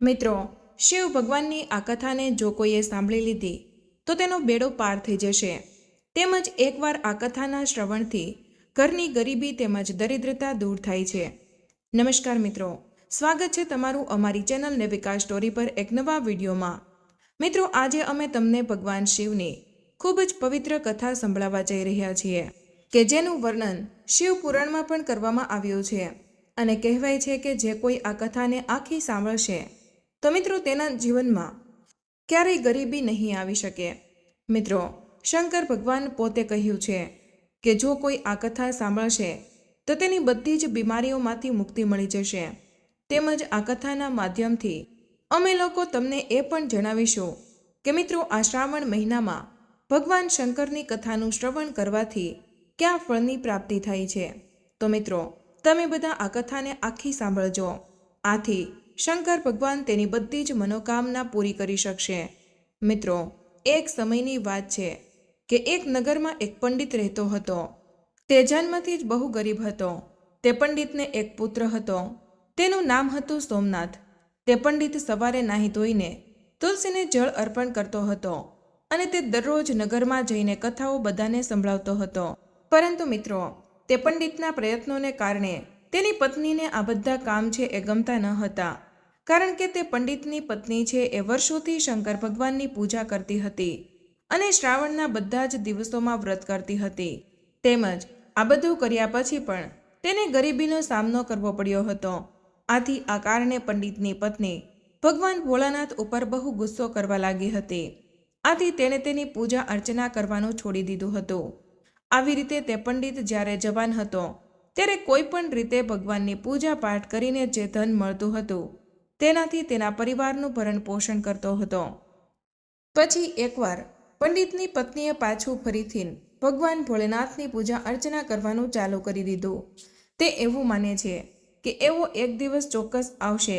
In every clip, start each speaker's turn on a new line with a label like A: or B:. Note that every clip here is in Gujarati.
A: મિત્રો, શિવ ભગવાનની આ કથાને જો કોઈએ સાંભળી લીધી, તો તેનો બેડો પાર થઈ જશે. તેમજ એકવાર આ કથાના શ્રવણથી ઘરની ગરીબી તેમજ દરિદ્રતા દૂર થાય છે. નમસ્કાર મિત્રો, સ્વાગત છે તમારું અમારી ચેનલ નેવિકા સ્ટોરી પર એક નવા વિડીયોમાં. મિત્રો, આજે અમે તમને ભગવાન શિવની ખૂબ જ પવિત્ર કથા સંભળાવવા જઈ રહ્યા છીએ, કે જેનું વર્ણન શિવ પુરાણમાં પણ કરવામાં આવ્યું છે. અને કહેવાય છે કે જે કોઈ આ કથાને આખી સાંભળશે તો મિત્રો તેના જીવનમાં ક્યારેય ગરીબી નહીં આવી શકે. મિત્રો, શંકર ભગવાન પોતે કહ્યું છે કે જો કોઈ આ કથા સાંભળશે, તો તેની બધી જ બીમારીઓમાંથી મુક્તિ મળી જશે. તેમજ આ કથાના માધ્યમથી અમે લોકો તમને એ પણ જણાવીશું કે મિત્રો, આ શ્રાવણ મહિનામાં ભગવાન શંકરની કથાનું શ્રવણ કરવાથી ક્યાં ફળની પ્રાપ્તિ થાય છે? તો મિત્રો, તમે બધા આ કથાને આખી સાંભળજો. આથી શંકર ભગવાન તેની બધી જ મનોકામના પૂરી કરી શકશે. મિત્રો, એક સમયની વાત છે કે એક નગરમાં એક પંડિત રહેતો હતો. તે જન્મથી જ બહુ ગરીબ હતો. તે પંડિતને એક પુત્ર હતો. તેનું નામ હતું સોમનાથ. તે પંડિત સવારે નાહી ધોઈને તુલસીને જળ અર્પણ કરતો હતો અને તે દરરોજ નગરમાં જઈને કથાઓ બધાને સંભળાવતો હતો. પરંતુ મિત્રો, તે પંડિતના પ્રયત્નોને કારણે તેની પત્નીને આ બધા કામ છે એ ગમતા ન હતા. કારણ કે તે પંડિતની પત્ની છે એ વર્ષોથી શંકર ભગવાનની પૂજા કરતી હતી અને શ્રાવણના બધા જ દિવસોમાં વ્રત કરતી હતી. તેમજ આ બધું કર્યા પછી પણ તેને ગરીબીનો સામનો કરવો પડ્યો હતો. આથી આ કારણે પંડિતની પત્ની ભગવાન ભોળાનાથ ઉપર બહુ ગુસ્સો કરવા લાગી હતી. આથી તેણે તેની પૂજા અર્ચના કરવાનું છોડી દીધું હતું. આવી રીતે તે પંડિત જ્યારે જવાન હતો, ત્યારે કોઈ પણ રીતે ભગવાનની પૂજા પાઠ કરીને જે ધન મળતું હતું તેનાથી તેના પરિવારનું ભરણ પોષણ કરતો હતો. પછી એકવાર પંડિતની પત્નીએ પાછું ફરીથી ભગવાન ભોળેનાથની પૂજા અર્ચના કરવાનું ચાલુ કરી દીધું. તે એવું માને છે કે એવો એક દિવસ ચોક્કસ આવશે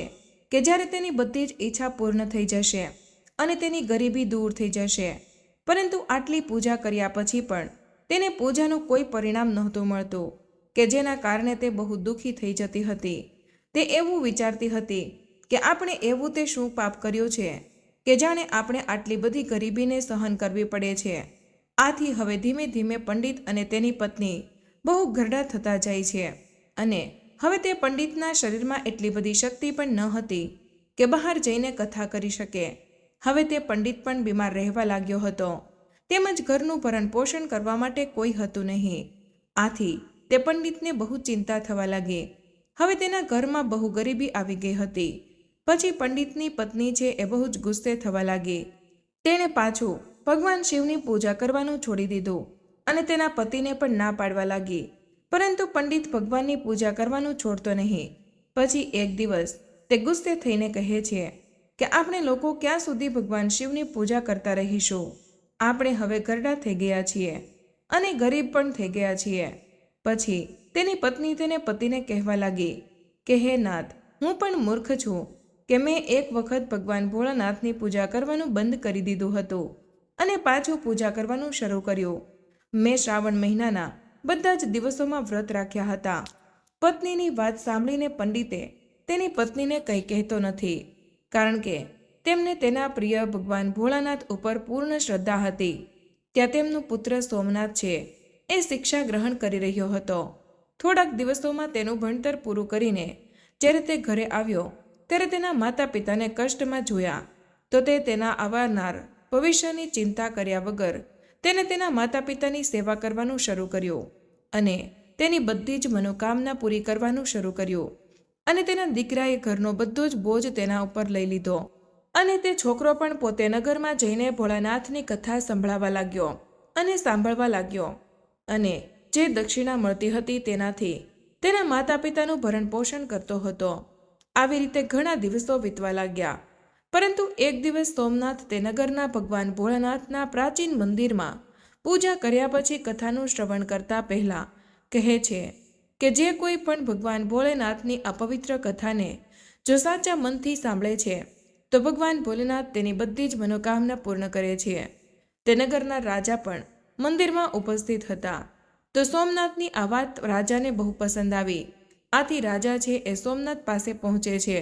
A: કે જ્યારે તેની બધી જ ઈચ્છા પૂર્ણ થઈ જશે અને તેની ગરીબી દૂર થઈ જશે. પરંતુ આટલી પૂજા કર્યા પછી પણ તેને પૂજાનું કોઈ પરિણામ નહોતું મળતું, કે જેના કારણે તે બહુ દુઃખી થઈ જતી હતી. તે એવું વિચારતી હતી કે આપણે એવું તે શું પાપ કર્યું છે કે જાણે આપણે આટલી બધી ગરીબીને સહન કરવી પડે છે? આથી હવે ધીમે ધીમે પંડિત અને તેની પત્ની બહુ ઘરડા થતા જાય છે. અને હવે તે પંડિતના શરીરમાં એટલી બધી શક્તિ પણ ન હતી કે બહાર જઈને કથા કરી શકે. હવે તે પંડિત પણ બીમાર રહેવા લાગ્યો હતો. તેમજ ઘરનું ભરણ પોષણ કરવા માટે કોઈ હતું નહીં. આથી તે પંડિતને બહુ ચિંતા થવા લાગી. હવે તેના ઘરમાં બહુ ગરીબી આવી ગઈ હતી. પછી પંડિતની પત્ની છે એ બહુ જ ગુસ્સે થવા લાગી. તેણે પાછું ભગવાન શિવની પૂજા કરવાનું છોડી દીધું અને તેના પતિને પણ ના પાડવા લાગી. પરંતુ પંડિત ભગવાનની પૂજા કરવાનું છોડતો નહીં. પછી એક દિવસ તે ગુસ્સે થઈને કહે છે કે આપણે લોકો ક્યાં સુધી ભગવાન શિવની પૂજા કરતા રહીશું? આપણે હવે ગરડા થઈ ગયા છીએ અને ગરીબ પણ થઈ ગયા છીએ. પછી તેની પત્ની તેને પતિને કહેવા લાગી કે, હે નાથ, હું પણ મૂર્ખ છું. કે મેં એક વખત ભગવાન ભોળાનાથની પૂજા કરવાનું બંધ કરી દીધું હતું અને પાછું પૂજા કરવાનું શરૂ કર્યું. મેં શ્રાવણ મહિનાના બધા જ દિવસોમાં વ્રત રાખ્યા હતા. પત્નીની વાત સાંભળીને પંડિતે તેની પત્નીને કંઈ કહેતો નથી, કારણ કે તેમને તેના પ્રિય ભગવાન ભોળાનાથ ઉપર પૂર્ણ શ્રદ્ધા હતી. ત્યાં તેમનું પુત્ર સોમનાથ છે, એ શિક્ષા ગ્રહણ કરી રહ્યો હતો. થોડાક દિવસોમાં તેનું ભણતર પૂરું કરીને જ્યારે તે ઘરે આવ્યો ત્યારે તેના માતા પિતાને કષ્ટમાં જોયા. તો તે તેના આવનાર ભવિષ્યની ચિંતા કર્યા વગર તેને તેના માતા પિતાની સેવા કરવાનું શરૂ કર્યું અને તેની બધી જ મનોકામના પૂરી કરવાનું શરૂ કર્યું અને તેના દીકરાએ ઘરનો બધો જ બોજ તેના ઉપર લઈ લીધો અને તે છોકરો પણ પોતે નગરમાં જઈને ભોળાનાથની કથા સંભળાવા લાગ્યો અને સાંભળવા લાગ્યો અને જે દક્ષિણા મળતી હતી તેનાથી તેના માતા પિતાનું ભરણ પોષણ કરતો હતો. આવી રીતે ઘણા દિવસો વીતવા લાગ્યા. પરંતુ એક દિવસ સોમનાથ તે નગરના ભગવાન ભોળાનાથના પ્રાચીન મંદિરમાં પૂજા કર્યા પછી કથાનું શ્રવણ કરતા પહેલા કહે છે કે જે કોઈ પણ ભગવાન ભોળેનાથની અપવિત્ર કથાને જો સાચા મનથી સાંભળે છે, તો ભગવાન ભોલેનાથ તેની બધી જ મનોકામના પૂર્ણ કરે છે. તે નગરના રાજા પણ મંદિરમાં ઉપસ્થિત હતા. તો સોમનાથની આ વાત રાજાને બહુ પસંદ આવી. આથી રાજા છે એ સોમનાથ પાસે પહોંચે છે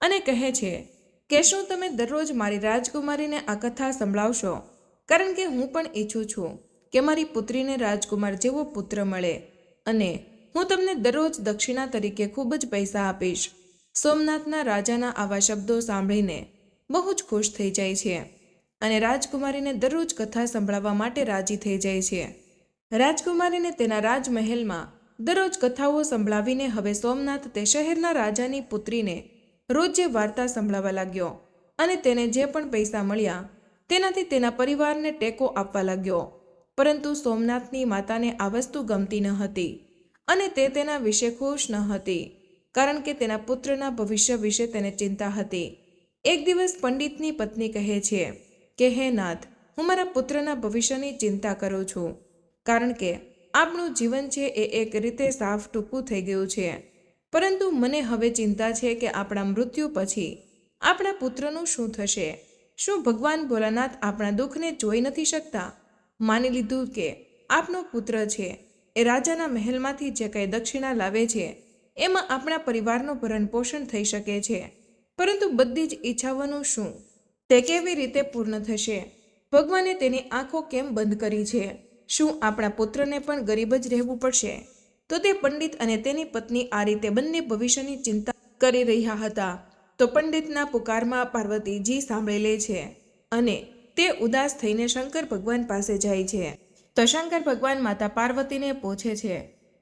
A: અને કહે છે કે શું તમે દરરોજ મારી રાજકુમારીને આ કથા સંભળાવશો? કારણ કે હું પણ ઈચ્છું છું કે મારી પુત્રીને રાજકુમાર જેવો પુત્ર મળે અને હું તમને દરરોજ દક્ષિણા તરીકે ખૂબ જ પૈસા આપીશ. સોમનાથના રાજાના આવા શબ્દો સાંભળીને બહુ જ ખુશ થઈ જાય છે અને રાજકુમારીને દરરોજ કથા સંભળાવવા માટે રાજી થઈ જાય છે. રાજકુમારીને તેના રાજમહેલમાં દરરોજ કથાઓ સંભળાવીને હવે સોમનાથ તે શહેરના રાજાની પુત્રીને રોજ વાર્તા સંભળાવવા લાગ્યો અને તેને જે પણ પૈસા મળ્યા, તેનાથી તેના પરિવારને ટેકો આપવા લાગ્યો. પરંતુ સોમનાથની માતાને આ વસ્તુ ગમતી ન હતી અને તે તેના વિશે ખુશ ન હતી, કારણ કે તેના પુત્રના ભવિષ્ય વિશે તેને ચિંતા હતી. એક દિવસ પંડિતની પત્ની કહે છે કે, હે નાથ, હું મારા પુત્રના ભવિષ્યની ચિંતા કરું છું, કારણ કે આપણું જીવન છે એ એક રીતે સાફ ટૂંકું થઈ ગયું છે. પરંતુ મને હવે ચિંતા છે કે આપણા મૃત્યુ પછી આપણા પુત્રનું શું થશે? શું ભગવાન ભોલાનાથ આપણા દુઃખને જોઈ નથી શકતા? માની લીધું કે આપનો પુત્ર છે, એ રાજાના મહેલમાંથી જે કંઈ દક્ષિણા લાવે છે, એમાં આપણા પરિવારનું ભરણ પોષણ થઈ શકે છે. પરંતુ બધી જ ઈચ્છાઓનું શું? તે કેવી રીતે પૂર્ણ થશે? ભગવાને તેની આંખો કેમ બંધ કરી છે? શું આપણા પુત્રને પણ ગરીબ જ રહેવું પડશે? તો તે પંડિત અને તેની પત્ની આ રીતે બંને ભવિષ્યની ચિંતા કરી રહ્યા હતા. તો પંડિતના પુકારમાં પાર્વતીજી સાંભળી લે છે અને તે ઉદાસ થઈને શંકર ભગવાન પાસે જાય છે. તો શંકર ભગવાન માતા પાર્વતીને પૂછે છે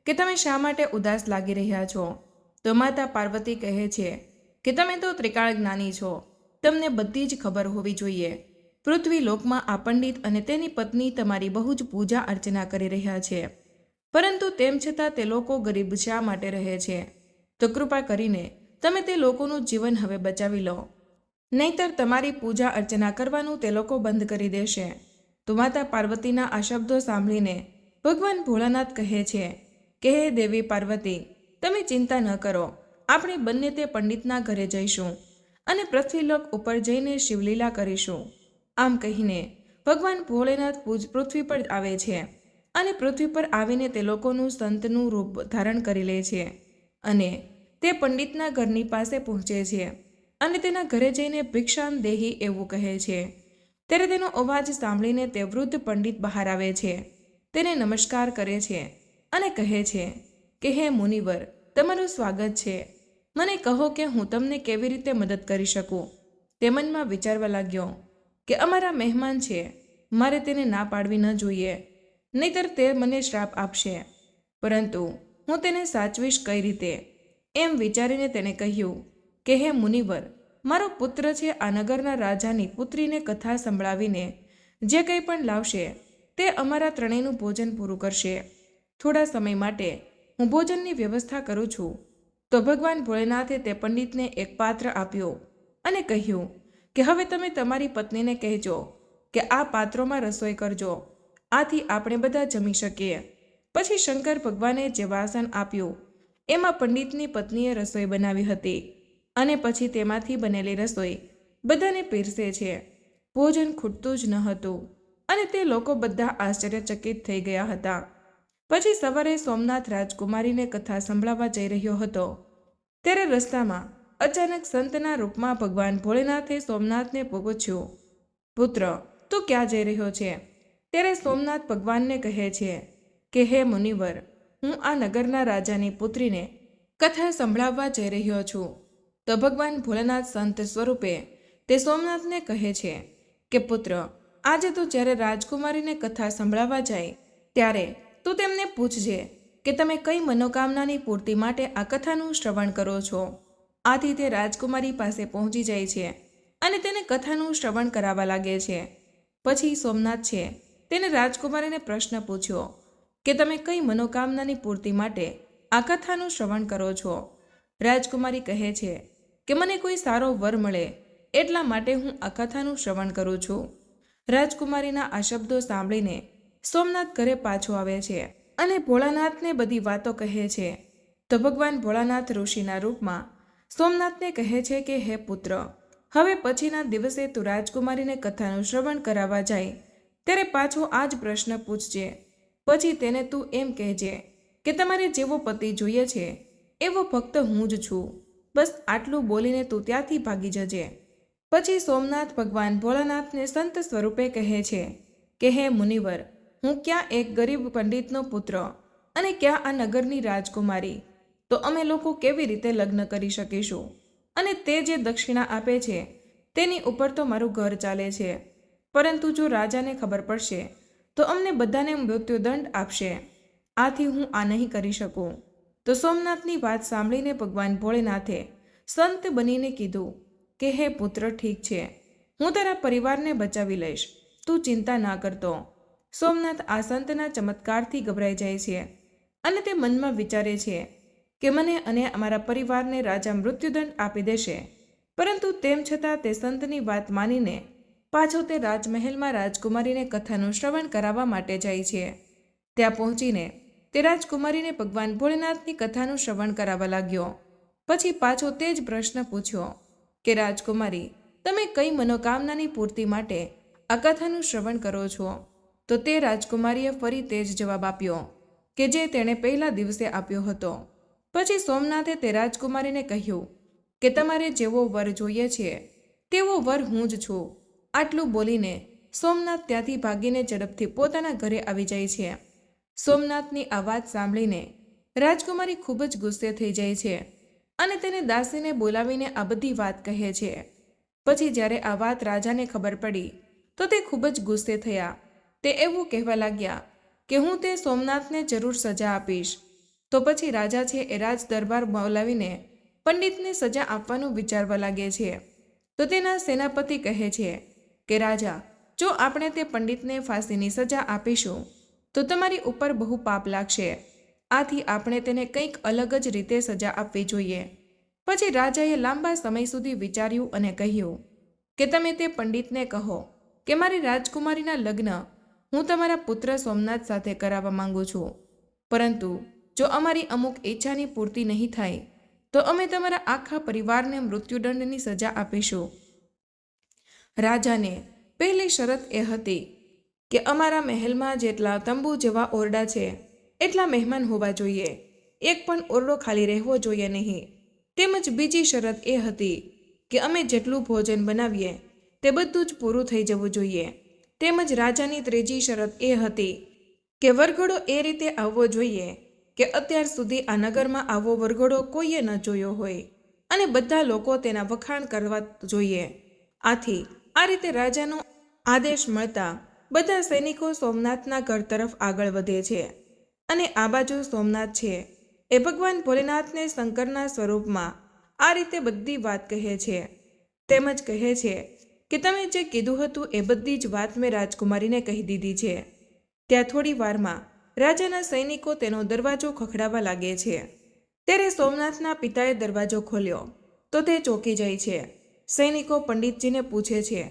A: કે તમે શા માટે ઉદાસ લાગી રહ્યા છો? તો માતા પાર્વતી કહે છે કે તમે તો ત્રિકાળ જ્ઞાની છો. તમને બધી જ ખબર હોવી જોઈએ. પૃથ્વી લોકમાં આ પંડિત અને તેની પત્ની તમારી બહુ જ પૂજા અર્ચના કરી રહ્યા છે. પરંતુ તેમ છતાં તે લોકો ગરીબ શા માટે રહે છે? તો કૃપા કરીને તમે તે લોકોનું જીવન હવે બચાવી લો. નહીતર તમારી પૂજા અર્ચના કરવાનું તે લોકો બંધ કરી દેશે. તો માતા પાર્વતીના આ શબ્દો સાંભળીને ભગવાન ભોળાનાથ કહે છે, કે હે દેવી પાર્વતી, તમે ચિંતા ન કરો. આપણે બંને તે પંડિતના ઘરે જઈશું અને પૃથ્વીલોક ઉપર જઈને શિવલીલા કરીશું. આમ કહીને ભગવાન ભોળેનાથ પૂજ પૃથ્વી પર આવે છે અને પૃથ્વી પર આવીને તે લોકોનું સંતનું રૂપ ધારણ કરી લે છે અને તે પંડિતના ઘરની પાસે પહોંચે છે અને તેના ઘરે જઈને ભિક્ષાન દેહી એવું કહે છે. ત્યારે તેનો અવાજ સાંભળીને તે વૃદ્ધ પંડિત બહાર આવે છે. તેને નમસ્કાર કરે છે અને કહે છે કે, હે મુનિવર, તમારું સ્વાગત છે. મને કહો કે હું તમને કેવી રીતે મદદ કરી શકું? તે મનમાં વિચારવા લાગ્યો. કે અમારા મહેમાન છે, મારે તેને ના પાડવી ન જોઈએ, નહીતર તે મને શ્રાપ આપશે. પરંતુ હું તેને સાચવીશ કઈ રીતે? એમ વિચારીને તેને કહ્યું, કે હે મુનિવર, મારો પુત્ર છે આ નગરના રાજાની પુત્રીને કથા સંભળાવીને, જે કંઈ પણ લાવશે, તે અમારા ત્રણેયનું ભોજન પૂરું કરશે. થોડા સમય માટે હું ભોજનની વ્યવસ્થા કરું છું. તો ભગવાન ભોળેનાથે તે પંડિતને એક પાત્ર આપ્યો અને કહ્યું કે હવે તમે તમારી પત્નીને કહેજો કે આ પાત્રોમાં રસોઈ કરજો. આથી આપણે બધા જમી શકીએ. પછી શંકર ભગવાને જે વાસણ આપ્યું. એમાં પંડિતની પત્નીએ રસોઈ બનાવી હતી અને પછી તેમાંથી બનેલી રસોઈ બધાને પીરસે છે. ભોજન ખૂટતું જ ન હતું અને તે લોકો બધા આશ્ચર્યચકિત થઈ ગયા હતા. પછી સવારે સોમનાથ રાજકુમારીને કથા સંભળાવવા જઈ રહ્યો હતો. ત્યારે રસ્તામાં અચાનક સંતના રૂપમાં ભગવાન ભોળેનાથે સોમનાથને પૂછ્યું પુત્ર, તું ક્યાં જઈ રહ્યો છે? ત્યારે સોમનાથ ભગવાનને કહે છે કે, હે મુનિવર, હું આ નગરના રાજાની પુત્રીને કથા સંભળાવવા જઈ રહ્યો છું. તો ભગવાન ભોલેનાથ સંત સ્વરૂપે તે સોમનાથને કહે છે કે, પુત્ર, આજે તું જ્યારે રાજકુમારીને કથા સંભળાવવા જાય, ત્યારે તું તેમને પૂછજે કે તમે કઈ મનોકામનાની પૂર્તિ માટે આ કથાનું શ્રવણ કરો છો. આથી તે રાજકુમારી પાસે પહોંચી જાય છે અને તેને કથાનું શ્રવણ કરાવવા લાગે છે. પછી સોમનાથ છે. તેને રાજકુમારીને પ્રશ્ન પૂછ્યો કે તમે કઈ મનોકામનાની પૂર્તિ માટે આ કથાનું શ્રવણ કરો છો? રાજકુમારી કહે છે કે મને કોઈ સારો વર મળે એટલા માટે હું આ કથાનું શ્રવણ કરું છું. રાજકુમારીના આ શબ્દો સાંભળીને સોમનાથ ઘરે પાછો આવે છે અને ભોળાનાથને બધી વાતો કહે છે. તો ભગવાન ભોળાનાથ ઋષિના રૂપમાં સોમનાથને કહે છે કે, હે પુત્ર, હવે પછીના દિવસે તું રાજકુમારીને કથાનું શ્રવણ કરાવવા જાય, ત્યારે પાછો આ જ પ્રશ્ન પૂછજે. પછી તેને તું એમ કહેજે કે, તમારે જેવો પતિ જોઈએ છે, એવો ફક્ત હું જ છું. બસ આટલું બોલીને તું ત્યાંથી ભાગી જજે. પછી સોમનાથ ભગવાન ભોળાનાથને સંત સ્વરૂપે કહે છે કે, હે મુનિવર, હું ક્યાં એક ગરીબ પંડિતનો પુત્ર અને ક્યાં આ નગરની રાજકુમારી? તો અમે લોકો કેવી રીતે લગ્ન કરી શકીશું? અને તે જે દક્ષિણા આપે છે, તેની ઉપર તો મારું ઘર ચાલે છે. પરંતુ જો રાજાને ખબર પડશે, તો અમને બધાને મૃત્યુદંડ આપશે. આથી હું આ નહીં કરી શકું. તો સોમનાથની વાત સાંભળીને ભગવાન ભોળેનાથે સંત બનીને કીધું કે, હે પુત્ર, ઠીક છે. હું તારા પરિવારને બચાવી લઈશ. તું ચિંતા ના કરતો. સોમનાથ આ સંતના ચમત્કારથી ગભરાઈ જાય છે અને તે મનમાં વિચારે છે કે મને અને અમારા પરિવારને રાજા મૃત્યુદંડ આપી દેશે. પરંતુ તેમ છતાં તે સંતની વાત માનીને પાછો તે રાજમહેલમાં રાજકુમારીને કથાનું શ્રવણ કરાવવા માટે જાય છે. ત્યાં પહોંચીને તે રાજકુમારીને ભગવાન ભોળેનાથની કથાનું શ્રવણ કરાવવા લાગ્યો. પછી પાછો તે જ પ્રશ્ન પૂછ્યો કે, રાજકુમારી, તમે કઈ મનોકામનાની પૂર્તિ માટે આ કથાનું શ્રવણ કરો છો? તો તે રાજકુમારીએ ફરી તે જ જવાબ આપ્યો કે, જે તેણે પહેલા દિવસે આપ્યો હતો. પછી સોમનાથે તે રાજકુમારીને કહ્યું કે તમારે જેવો વર જોઈએ છે, તેવો વર હું જ છું. આટલું બોલીને સોમનાથ ત્યાંથી ભાગીને ઝડપથી પોતાના ઘરે આવી જાય છે. સોમનાથની આ વાત સાંભળીને રાજકુમારી ખૂબ જ ગુસ્સે થઈ જાય છે અને તેને દાસીને બોલાવીને આ બધી વાત કહે છે. પછી જ્યારે આ વાત રાજાને ખબર પડી, તો તે ખૂબ જ ગુસ્સે થયા. તે એવું કહેવા લાગ્યા કે હું તે સોમનાથને જરૂર સજા આપીશ. તો પછી રાજા છે એ રાજ દરબાર બોલાવીને પંડિતને સજા આપવાનું વિચારવા લાગે છે. તો તેના સેનાપતિ કહે છે કે, રાજા, જો આપણે તે પંડિતને ફાંસીની સજા આપીશું, તો તમારી ઉપર બહુ પાપ લાગશે. આથી આપણે તેને કંઈક અલગ જ રીતે સજા આપવી જોઈએ. પછી રાજાએ લાંબા સમય સુધી વિચાર્યું અને કહ્યું કે, તમે તે પંડિતને કહો કે, મારી રાજકુમારીના લગ્ન હું તમારા પુત્ર સોમનાથ સાથે કરાવવા માંગુ છું. પરંતુ જો અમારી અમુક ઈચ્છાની પૂર્તિ નહીં થાય, તો અમે તમારા આખા પરિવારને મૃત્યુદંડની સજા આપીશું. રાજાને પહેલી શરત એ હતી કે અમારા મહેલમાં જેટલા તંબુ જેવા ઓરડા છે, એટલા મહેમાન હોવા જોઈએ. એક પણ ઓરડો ખાલી રહેવો જોઈએ નહીં. તેમજ બીજી શરત એ હતી કે અમે જેટલું ભોજન બનાવીએ, તે બધું જ પૂરું થઈ જવું જોઈએ. તેમજ રાજાની ત્રીજી શરત એ હતી કે વરઘોડો એ રીતે આવવો જોઈએ કે અત્યાર સુધી આ નગરમાં આવો વરઘોડો કોઈએ ન જોયો હોય અને બધા લોકો તેના વખાણ કરવા જોઈએ. આથી આ રીતે રાજાનો આદેશ મળતા બધા સૈનિકો સોમનાથના ઘર તરફ આગળ વધે છે અને આ બાજુ સોમનાથ છે. એ ભગવાન ભોલેનાથને શંકરના સ્વરૂપમાં આ રીતે બધી વાત કહે છે. તેમજ કહે છે કે તમે જે કીધું હતું એ બધી જ વાત મેં રાજકુમારીને કહી દીધી છે. ત્યાં થોડી વારમાં રાજાના સૈનિકો તેનો દરવાજો ખખડાવવા લાગે છે. ત્યારે સોમનાથના પિતાએ દરવાજો ખોલ્યો. તો તે ચોંકી જાય છે. સૈનિકો પંડિતજીને પૂછે છે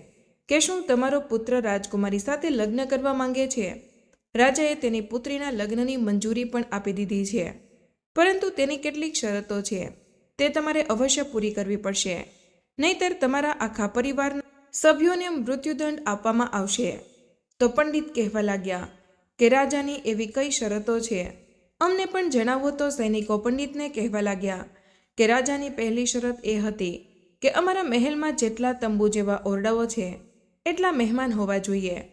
A: કે શું તમારો પુત્ર રાજકુમારી સાથે લગ્ન કરવા માંગે છે? રાજાએ તેની પુત્રીના લગ્નની મંજૂરી પણ આપી દીધી છે. પરંતુ તેની કેટલીક શરતો છે. તે તમારે અવશ્ય પૂરી કરવી પડશે. નહીતર તમારા આખા પરિવારના સભ્યોને મૃત્યુદંડ આપવામાં આવશે. તો પંડિત કહેવા લાગ્યા કે રાજાની એવી કઈ શરતો છે? અમને પણ જણાવો તો સૈનિકો પંડિતને કહેવા લાગ્યા કે રાજાની પહેલી શરત એ હતી કે અમારા મહેલમાં જેટલા તંબુ જેવા ઓરડાઓ છે, એટલા મહેમાન હોવા જોઈએ.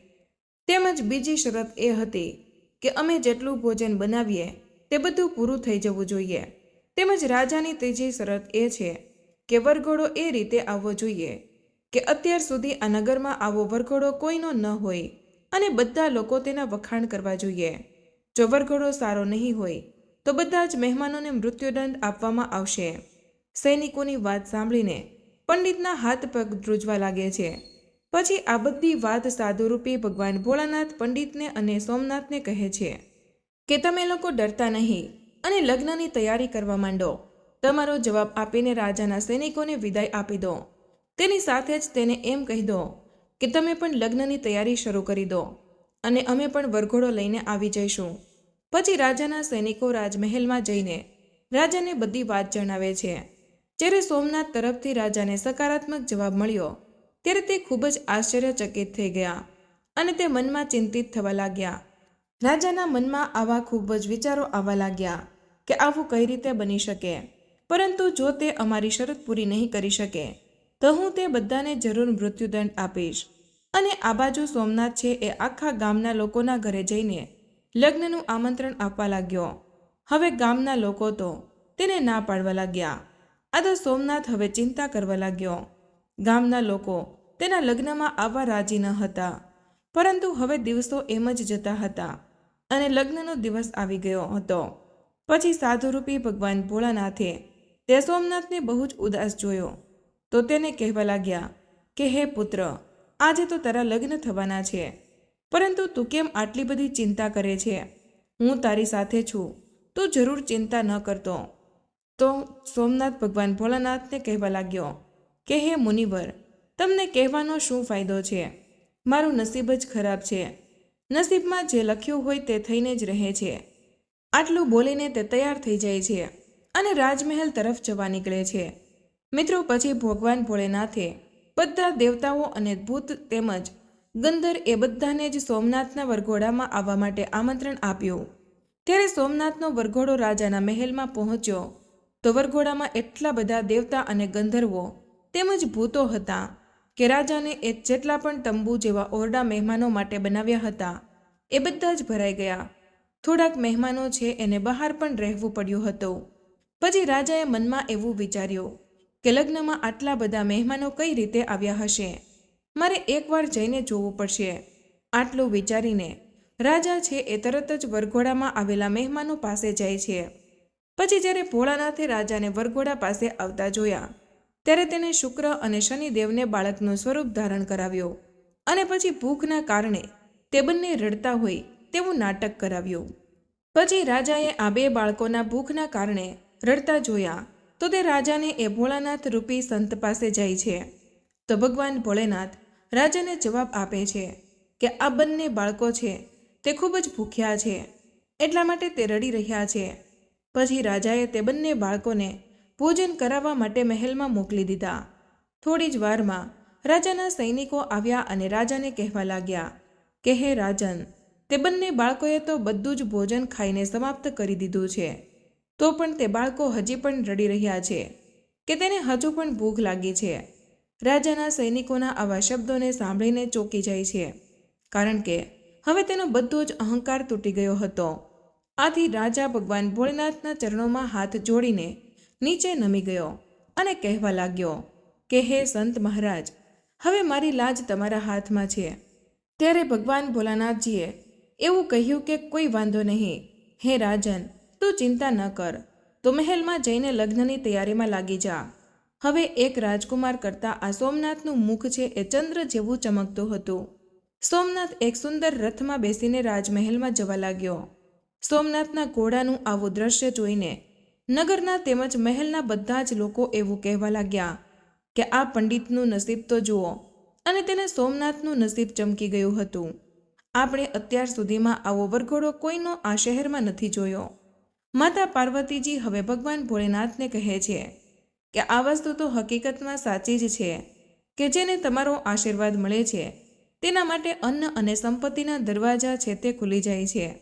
A: તેમજ બીજી શરત એ હતી કે અમે જેટલું ભોજન બનાવીએ, તે બધું પૂરું થઈ જવું જોઈએ. તેમજ રાજાની ત્રીજી શરત એ છે કે વરઘોડો એ રીતે આવવો જોઈએ કે અત્યાર સુધી આ નગરમાં આવો વરઘોડો કોઈનો ન હોય. અને બધા લોકો તેના વખાણ કરવા જોઈએ. જો વરઘોડો સારો નહીં હોય, તો બધા જ મહેમાનોને મૃત્યુદંડ આપવામાં આવશે. સૈનિકોની વાત સાંભળીને પંડિતના હાથ પગ ધ્રુજવા લાગે છે. પછી આ બધી વાત સાધુરૂપી ભગવાન ભોળાનાથ પંડિતને અને સોમનાથને કહે છે કે, તમે લોકો ડરતા નહીં અને લગ્નની તૈયારી કરવા માંડો. તમારો જવાબ આપીને રાજાના સૈનિકોને વિદાય આપી દો. તેની સાથે જ તેને એમ કહી દો કે તમે પણ લગ્નની તૈયારી શરૂ કરી દો અને અમે પણ વરઘોડો લઈને આવી જઈશું. પછી રાજાના સૈનિકો રાજમહેલમાં જઈને રાજાને બધી વાત જણાવે છે. જ્યારે સોમનાથ તરફથી રાજાને સકારાત્મક જવાબ મળ્યો, ત્યારે તે ખૂબ જ આશ્ચર્યચકિત થઈ ગયા અને તે મનમાં ચિંતિત થવા લાગ્યા. રાજાના મનમાં આવા ખૂબ જ વિચારો આવવા લાગ્યા કે આવું કઈ રીતે બની શકે? પરંતુ જો તે અમારી શરત પૂરી નહીં કરી શકે તો હું તે બધાને જરૂર મૃત્યુદંડ આપીશ. અને આ બાજુ સોમનાથ છે એ આખા ગામના લોકોના ઘરે જઈને લગ્નનું આમંત્રણ આપવા લાગ્યો. હવે ગામના લોકો તો તેને ના પાડવા લાગ્યા. આ તો સોમનાથ હવે ચિંતા કરવા લાગ્યો. ગામના લોકો તેના લગ્નમાં આવવા રાજી ન હતા. પરંતુ હવે દિવસો એમ જ જતા હતા. અને લગ્નનો દિવસ આવી ગયો હતો. પછી સાધુરૂપી ભગવાન ભોળાનાથે તે સોમનાથને બહુ જ ઉદાસ જોયો. તો તેને કહેવા લાગ્યા કે, હે પુત્ર, આજે તો તારા લગ્ન થવાના છે, પરંતુ તું કેમ આટલી બધી ચિંતા કરે છે? હું તારી સાથે છું, તું જરૂર ચિંતા ન કરતો. તો સોમનાથ ભગવાન ભોળાનાથને કહેવા લાગ્યો કે, હે મુનિવર, તમને કહેવાનો શું ફાયદો છે? મારું નસીબ જ ખરાબ છે. નસીબમાં જે લખ્યું હોય તે થઈને જ રહે છે. આટલું બોલીને તે તૈયાર થઈ જાય છે અને રાજમહેલ તરફ જવા નીકળે છે. મિત્રો, પછી ભગવાન ભોળેનાથે બધા દેવતાઓ અને ભૂત તેમજ ગંધર એ બધાને જ સોમનાથના વરઘોડામાં આવવા માટે આમંત્રણ આપ્યું. ત્યારે સોમનાથનો વરઘોડો રાજાના મહેલમાં પહોંચ્યો. તો વરઘોડામાં એટલા બધા દેવતા અને ગંધર્વો તેમજ ભૂતો હતા કે રાજાને એ જેટલા પણ તંબુ જેવા ઓરડા મહેમાનો માટે બનાવ્યા હતા, એ બધા જ ભરાઈ ગયા. થોડાક મહેમાનો છે એને બહાર પણ રહેવું પડ્યું હતું. પછી રાજાએ મનમાં એવું વિચાર્યું કે લગ્નમાં આટલા બધા મહેમાનો કઈ રીતે આવ્યા હશે? મારે એકવાર જઈને જોવું પડશે. આટલું વિચારીને રાજા છે એ તરત જ વરઘોડામાં આવેલા મહેમાનો પાસે જાય છે. પછી જ્યારે ભોળાનાથે રાજાને વરઘોડા પાસે આવતા જોયા, ત્યારે તેને શુક્ર અને શનિદેવને બાળકનું સ્વરૂપ ધારણ કરાવ્યો અને પછી ભૂખના કારણે તે બંને રડતા હોય તેવું નાટક કરાવ્યું. પછી રાજાએ આ બે બાળકોના ભૂખના કારણે રડતા જોયા તો તે રાજાને એ ભોળાનાથ રૂપી સંત પાસે જાય છે. તો ભગવાન ભોળેનાથ રાજાને જવાબ આપે છે કે આ બંને બાળકો છે, તે ખૂબ જ ભૂખ્યા છે, એટલા માટે તે રડી રહ્યા છે. પછી રાજાએ તે બંને બાળકોને ભોજન કરાવવા માટે મહેલમાં મોકલી દીધા. થોડી જ વારમાં રાજાના સૈનિકો આવ્યા અને રાજાને કહેવા લાગ્યા કે, હે રાજન, તે બંને બાળકોએ તો બધું જ ભોજન ખાઈને સમાપ્ત કરી દીધું છે. તો પણ તે બાળકો હજી પણ રડી રહ્યા છે, કે તેને હજુ પણ ભૂખ લાગી છે. રાજાના સૈનિકોના આવા શબ્દોને સાંભળીને ચોંકી જાય છે, કારણ કે હવે તેનો બધો જ અહંકાર તૂટી ગયો હતો. આથી રાજા ભગવાન ભોળેનાથના ચરણોમાં હાથ જોડીને નીચે નમી ગયો અને કહેવા લાગ્યો, કે હે સંત મહારાજ, હવે મારી લાજ તમારા હાથમાં છે. ત્યારે ભગવાન ભોલાનાથજીએ એવું કહ્યું કે કોઈ વાંધો નહીં. હે રાજન તું ચિંતા ન કર. તો મહેલમાં જઈને લગ્નની તૈયારીમાં લાગી જા. હવે એક રાજકુમાર કરતાં આ સોમનાથનું મુખ છે એ ચંદ્ર જેવું ચમકતું હતું. સોમનાથ એક સુંદર રથમાં બેસીને રાજમહેલમાં જવા લાગ્યો. સોમનાથના ઘોડાનું આવું દ્રશ્ય જોઈને નગરના તેમજ મહેલના બધા જ લોકો એવું કહેવા લાગ્યા કે આ પંડિતનું નસીબ તો જુઓ, અને તેને સોમનાથનું નસીબ ચમકી ગયું હતું. આપણે અત્યાર સુધીમાં આવો વરઘોડો કોઈનો આ શહેરમાં નથી જોયો. માતા પાર્વતીજી હવે ભગવાન ભોળેનાથને કહે છે કે આ વસ્તુ તો હકીકતમાં સાચી જ છે કે જેને તમારો આશીર્વાદ મળે છે, તેના માટે અન્ન અને સંપત્તિના દરવાજા છે તે ખુલી જાય છે.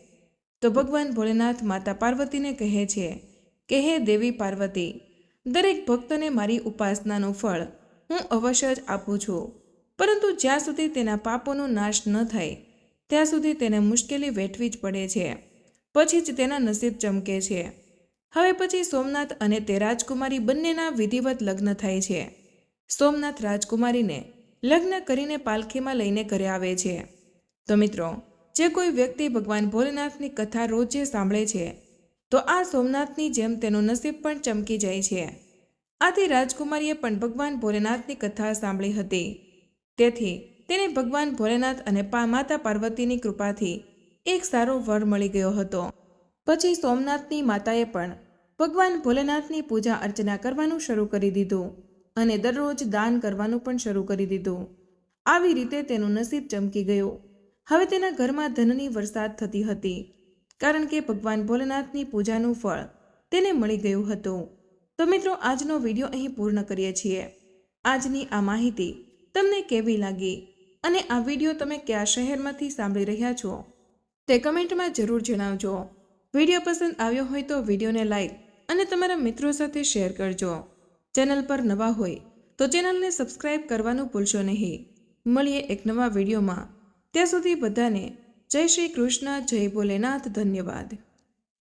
A: તો ભગવાન ભોળેનાથ માતા પાર્વતીને કહે છે કે, હે દેવી પાર્વતી, દરેક ભક્તને મારી ઉપાસનાનું ફળ હું અવશ્ય જ આપું છું. પરંતુ જ્યાં સુધી તેના પાપોનો નાશ ન થાય, ત્યાં સુધી તેને મુશ્કેલી વેઠવી જ પડે છે. પછી જ તેના નસીબ ચમકે છે. હવે પછી સોમનાથ અને તે રાજકુમારી બંનેના વિધિવત લગ્ન થાય છે. સોમનાથ રાજકુમારીને લગ્ન કરીને પાલખીમાં લઈને ઘરે આવે છે. તો મિત્રો, જે કોઈ વ્યક્તિ ભગવાન ભોલેનાથની કથા રોજે સાંભળે છે, તો આ સોમનાથની જેમ તેનું નસીબ પણ ચમકી જાય છે. આથી રાજકુમારીએ પણ ભગવાન ભોલેનાથની કથા સાંભળી હતી. તેથી તેને ભગવાન ભોલેનાથ અને પા માતા પાર્વતીની કૃપાથી એક સારો વર મળી ગયો હતો. પછી સોમનાથની માતાએ પણ ભગવાન ભોલેનાથની પૂજા અર્ચના કરવાનું શરૂ કરી દીધું અને દરરોજ દાન કરવાનું પણ શરૂ કરી દીધું. આવી રીતે તેનું નસીબ ચમકી ગયું. હવે તેના ઘરમાં ધનની વરસાદ થતી હતી, કારણ કે ભગવાન ભોલેનાથની પૂજાનું ફળ તેને મળી ગયું હતું. તો મિત્રો, આજનો વીડિયો અહીં પૂર્ણ કરીએ છીએ. આજની આ માહિતી તમને કેવી લાગી અને આ વીડિયો તમે કયા શહેરમાંથી સાંભળી રહ્યા છો? તે કમેન્ટમાં જરૂર જણાવજો. વીડિયો પસંદ આવ્યો હોય તો વિડીયોને લાઈક અને તમારા મિત્રો સાથે શેર કરજો. ચેનલ પર નવા હોય તો ચેનલને સબસ્ક્રાઈબ કરવાનું ભૂલશો નહીં. મળીએ એક નવા વિડીયોમાં. ત્યાં સુધી બધાને જય શ્રી કૃષ્ણ, જય ભોલેનાથ, ધન્યવાદ.